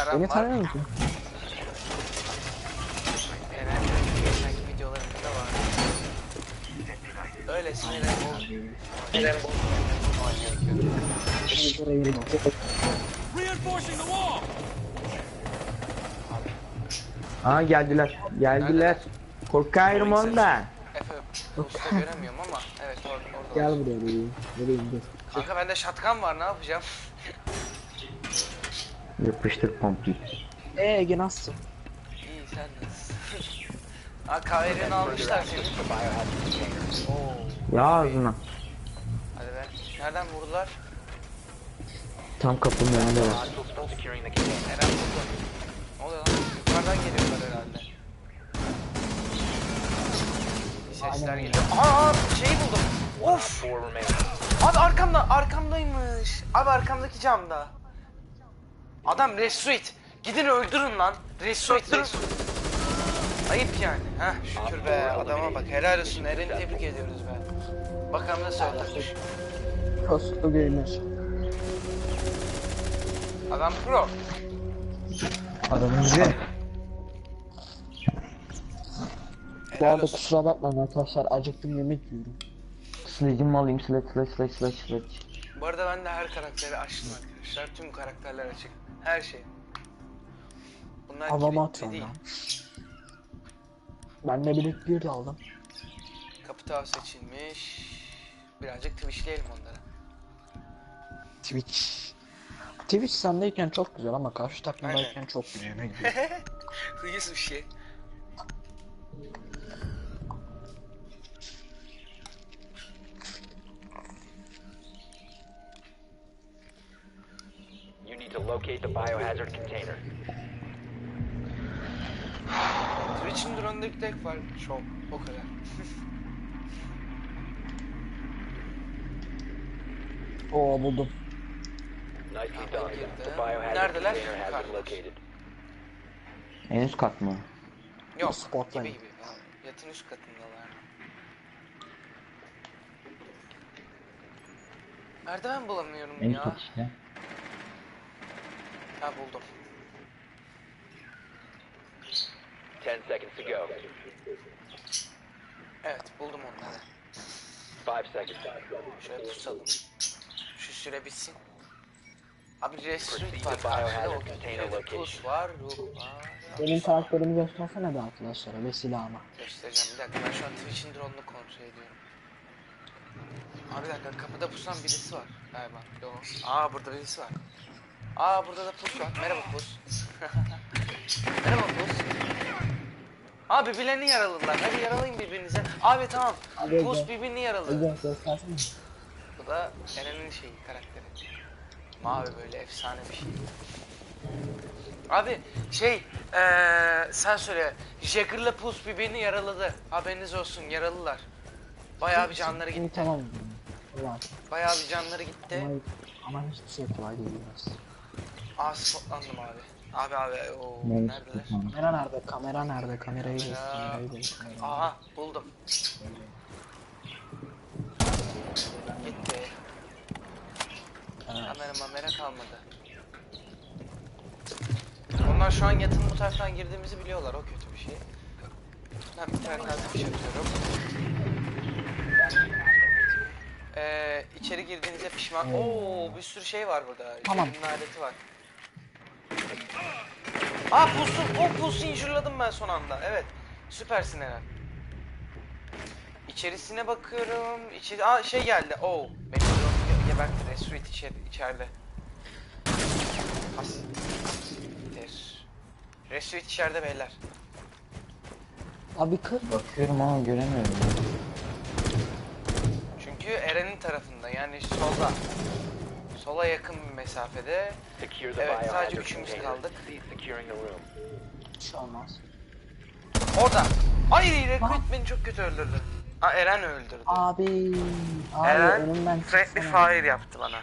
Serhan Beni var. tanıyor musun? Geçenki videolarında var. Oynamak gerekiyor. Reinforcing the wall! Aa geldiler. Geldiler. Korkarım ondan. Efe usta göremiyorum ama evet orada orada. Gel var. buraya. Bebeğim dur. Kanka bende şatkan var ne yapacağım? Yapıştır pompi. Eee Ege nasılsın? İyi sen nasılsın? Ha kahverini almışlar seni. Oo. Ya ağzına. Hadi be. Nereden vurdular? Tam kapının önünde var. Eren vurdu. Ne oluyor lan? Yukarıdan geliyorlar herhalde. Sesler geliyor. Aa, şeyi buldum. Of. Abi arkamda, arkamdaymış. Abi arkamdaki camda. Adam Resuit. Gidin öldürün lan. Resuit, Resuit. Ayıp yani. Heh şükür be adama bak helal olsun Eren'i tebrik ediyoruz be. Bakalım nasıl öldürmüş. Koslu gamer. Adam pro. Adamın güzel. Bu arada kusura bakmayın arkadaşlar acıktım yemek yiyorum. Sledge'imi alayım. Sledge, sledge, sledge, sledge, sledge. Bu arada ben de her karakteri açtım arkadaşlar. Tüm karakterler açık. Her şey. Bunlar Havama atıyorum değil. Ben de bilek bir de aldım. Kapı tav seçilmiş. Birazcık twitchleyelim onları. Twitch. Twitch sendeyken çok güzel ama karşı takımdayken çok güzel. gidiyor. Hıyız bir şey. Locate the biohazard container. Twitch'in drone'daki tek var. Şov. O kadar. Oo buldum. Nicely I'll done. get The them. biohazard Neredeler? container has been Yukarıda. located. En üst kat mı? Yok. Spotlight. Gibi gibi. Yatın üst katındalar. Merdiven bulamıyorum En üst ya. kat işte. Ha buldum. 10 seconds to go. Evet buldum onları. 5 seconds. Şöyle pusalım. Şu süre bitsin. Abi restrict var karşıda biohazard o container kötü. location. Pus var, ruh var. Benim karakterimi göstersene be arkadaşlara ve silahıma. Göstereceğim bir dakika ben şu an Twitch'in drone'unu kontrol ediyorum. Abi bir dakika kapıda pusan birisi var galiba. Yok. Aa burada birisi var. Aa burada da pus var. Merhaba pus. Merhaba pus. Abi birbirlerini yaraladılar. Hadi yaralayın birbirinize. Abi tamam. Abi, pus birbirini yaraladı. Bu da Eren'in şeyi karakteri. Mavi böyle efsane bir şey. Abi şey eee sen söyle Jagger'la Pus birbirini yaraladı. Haberiniz olsun yaralılar. Bayağı bir canları gitti. tamam. Bayağı bir canları gitti. Ama, ama hiçbir şey kolay değil. Aa spotlandım abi. Abi abi o Ne neredeler? Kamera nerede? Kamera nerede? Kamerayı göster. Kamera. Kamerayı göster. Aha buldum. Gitti. Evet. Kamera mamera kalmadı. Onlar şu an yatın bu taraftan girdiğimizi biliyorlar. O kötü bir şey. Ben bir tane daha bir şey yapıyorum. Ee, içeri girdiğinizde pişman... Oo bir sürü şey var burada. Tamam. Şunun aleti var. Aa pusu, o pusu injurladım ben son anda. Evet. Süpersin Eren. İçerisine bakıyorum. İçeri... Aa şey geldi. Oo. Beni ge- gebertti. Resuit içeri, içeride. Has. Ter. Resuit içeride beyler. Abi kır. Bakıyorum ama göremiyorum. Çünkü Eren'in tarafında yani solda. Sola yakın bir mesafede. Evet, sadece üçümüz kaldık. Bir şey olmaz. Orada. Ay Recruit beni çok kötü öldürdü. Aa Eren öldürdü. Abi. Abi Eren önümden friendly çıksana. fire yaptı bana.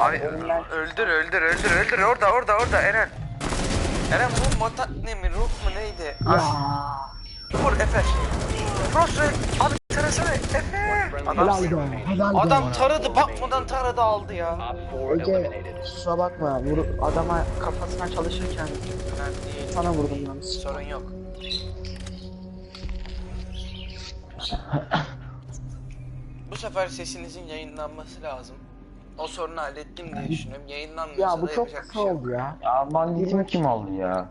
Abi öldür öldür öldür öldür orada orada orada Eren. Eren bu motat ne mi ruh mu neydi? Ya. Vur Efe. Frost ve abi söylesene. Efe. Helal be. Helal be. adam taradı bakmadan taradı aldı ya. Op 4 Ege kusura bakma. Vur, adama kafasına çalışırken sana vurdum yalnız. Sorun yok. Bu sefer sesinizin yayınlanması lazım. O sorunu hallettim diye düşünüyorum. Yayınlanmıyorsa Ya bu da çok yapacak bir kısa şey yok. oldu ya. Ya banditim kim oldu ya?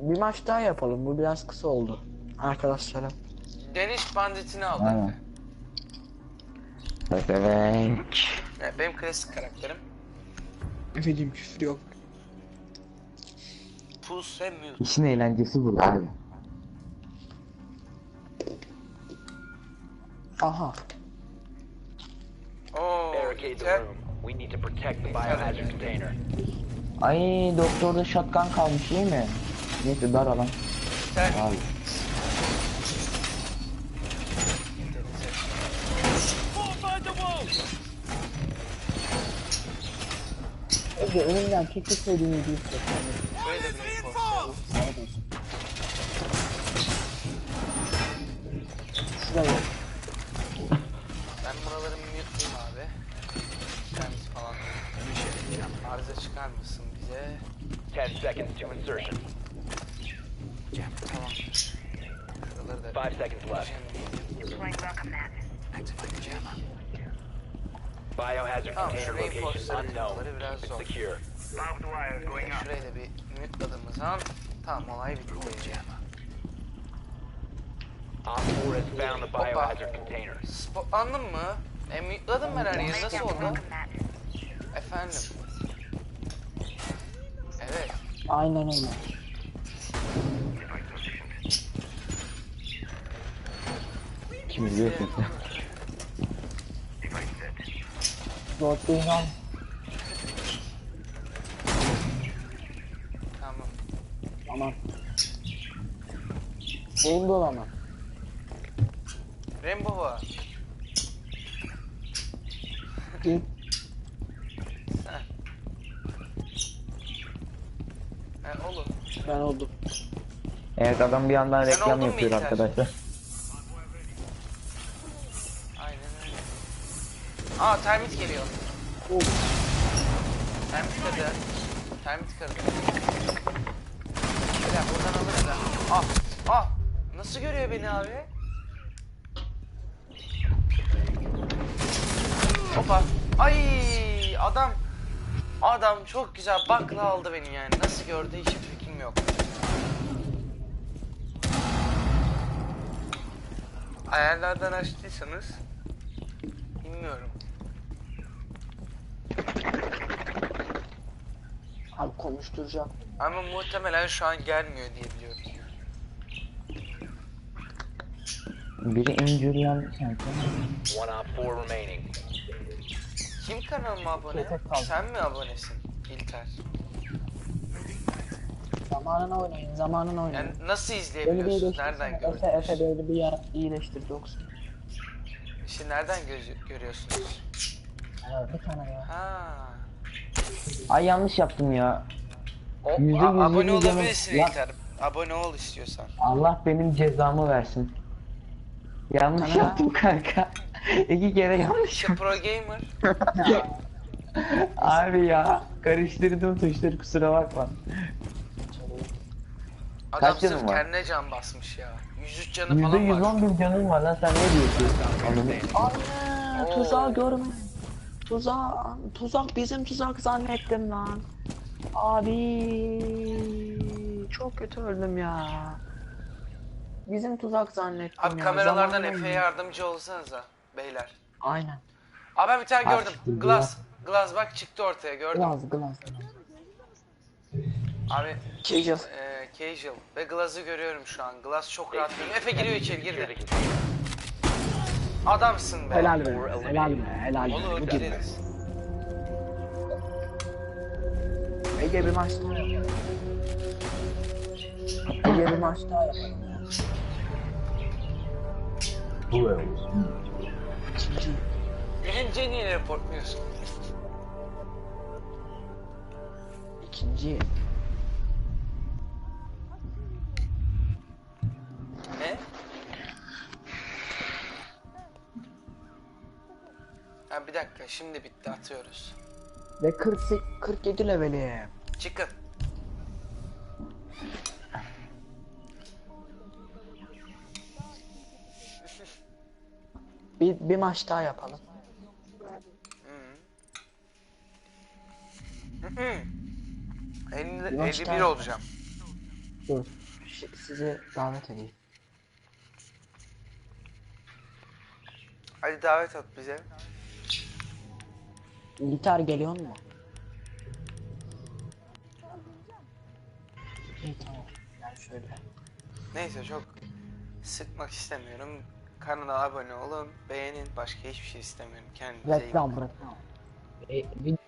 Bir maç daha yapalım. Bu biraz kısa oldu. Arkadaşlara. Deniz banditini aldı. Aynen. Evet, benim klasik karakterim. Efendim küfür yok. Pulse ve Mute. İşin eğlencesi bu abi. Aha. Oo, Barricade the yeter. room. We need to protect the biohazard container. Ay doktorda shotgun kalmış iyi mi? Neyse dar alan. Yeter. Abi. Ege önümden çekilseydin iyi değil. Şöyle de bir. Şuraya. Ben buraları mute'layayım abi. Kendisi falan. Arıza çıkar mısın bize? 10 seconds to insertion. Tamam. Şuraları da 5 seconds left. Biohazard Tamam, container şu location reinforce'ları unknown. bulmaları biraz zor. secure. Şurayı da bir mute'ladığımız zaman tamam olay bitti. Op 4 has found the biohazard container. Spotlandın mı? E mute'ladım ben her yeri nasıl oldu? Efendim. Evet. Aynen öyle. Kim biliyor ki? Dörtleyin al. Tamam. Aman. Benim de olamam. Rainbow var. Git. He. Ben oldum. Evet adam bir yandan Sen reklam oldun mu yapıyor arkadaşlar. Aynen öyle. Aa termit geliyor. Termit kırdı. Termit kırdı. Beyler buradan alırız ha. Ah! Ah! Nasıl görüyor beni abi? Hoppa. Ay adam adam çok güzel bakla aldı beni yani. Nasıl gördü hiçbir fikrim yok. Ayarlardan açtıysanız bilmiyorum. Abi konuşturacak. Ama muhtemelen şu an gelmiyor diye biliyorum. Biri injuriyen sanki. One op 4 remaining. Kim kanalıma abone? Kaldı. Sen mi abonesin? İlter. Zamanına oynayın, zamanına oynayın. Yani nasıl Beni bir. Nereden Efe, görüyorsunuz? Efe beni bir yara iyileştir yoksa. İşte nereden göz- görüyorsunuz? Evet, bir tane ya. Ha. Ay yanlış yaptım ya. O, Yüzde yüz abone canım. olabilirsin Ya- İlter. Abone ol istiyorsan. Allah benim cezamı versin. Yanlış Tamam. yaptım kanka. İki kere yanlış İşte pro gamer. Abi ya karıştırdım tuşları kusura bakma. Adam Kaç sırf var? kendine can basmış ya. 103 canı Yüzde falan var. on bin canım var lan sen ne diyorsun? Anladın. Anne, Oo. tuzağı görme. Tuzak, tuzak bizim tuzak zannettim lan. Abi, çok kötü öldüm ya. Bizim tuzak zannettim Abi ya. kameralardan zamanında- Efe'ye yardımcı olsanıza beyler. Aynen. Abi ben bir tane gördüm. siktir Glass. Glass bak çıktı ortaya gördüm. Glaz, glaz. Abi Casual. e, casual ve Glass'ı görüyorum şu an. Glass çok rahat. Efe giriyor içeri girdi. Adamsın be. Helal be, helal be, helal be. Olur Bu gibi. gireriz. Ege bir maç daha yapalım. Ege bir maç daha yapalım ya. İkinci. Birinci niye reportluyorsun? İkinci. Şimdi bitti atıyoruz. Ve 40, 47 leveli. Çıkın. Bir, bir maç daha yapalım. Elli- Maç 51 daha- olacağım. Dur. şi- Sizi davet edeyim. Hadi davet at bize. İlter geliyor mu? İyi tamam. Ben şöyle. Neyse çok sıkmak istemiyorum. Kanala abone olun, beğenin. Başka hiçbir şey istemiyorum. Kendinize iyi bakın. Reklam reklam. E, video